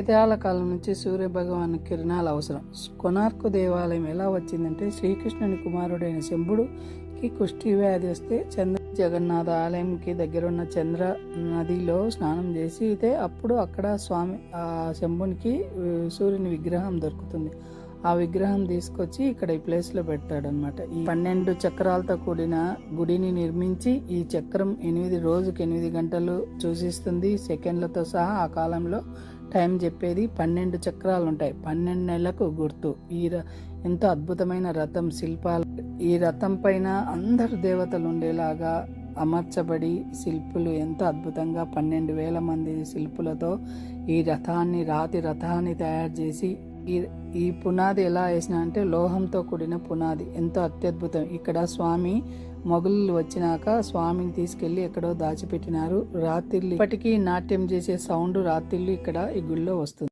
వేదాల కాలం నుంచి సూర్య భగవాన్ కిరణాలు అవసరం. కొనార్కు దేవాలయం ఎలా వచ్చిందంటే శ్రీకృష్ణుని కుమారుడైన శంభుడుకి కుష్టి వ్యాధి వస్తే చంద్ర జగన్నాథ ఆలయంకి దగ్గరున్న చంద్ర నదిలో స్నానం చేసి అయితే అప్పుడు అక్కడ స్వామి ఆ శంభునికి సూర్యుని విగ్రహం దొరుకుతుంది. ఆ విగ్రహం తీసుకొచ్చి ఇక్కడ ఈ ప్లేస్లో పెట్టాడనమాట ఈ పన్నెండు చక్రాలతో కూడిన గుడిని నిర్మించి ఈ చక్రం ఎనిమిది రోజుకి ఎనిమిది గంటలు సూచిస్తుంది సెకండ్లతో సహా ఆ కాలంలో టైం చెప్పేది పన్నెండు చక్రాలు ఉంటాయి పన్నెండు నెలలకు గుర్తు. ఈ ర- ఎంతో అద్భుతమైన రథం శిల్పాలు. ఈ రథం పైన అందరు దేవతలు ఉండేలాగా అమర్చబడి శిల్పులు ఎంతో అద్భుతంగా పన్నెండు వేల మంది శిల్పులతో ఈ రథాన్ని రాతి రథాన్ని తయారు చేసి ఈ ఈ పునాది ఎలా వేసిన అంటే లోహంతో కూడిన పునాది. ఎంతో అత్యద్భుతం. ఇక్కడ స్వామి మొగుళ్ళు వచ్చినాక స్వామిని తీసుకెళ్ళి ఎక్కడో దాచిపెట్టినారు. రాత్రిళ్ళు ఇప్పటికీ నాట్యం చేసే సౌండ్ రాత్రిళ్ళు ఇక్కడ ఈ గుడిలో వస్తుంది.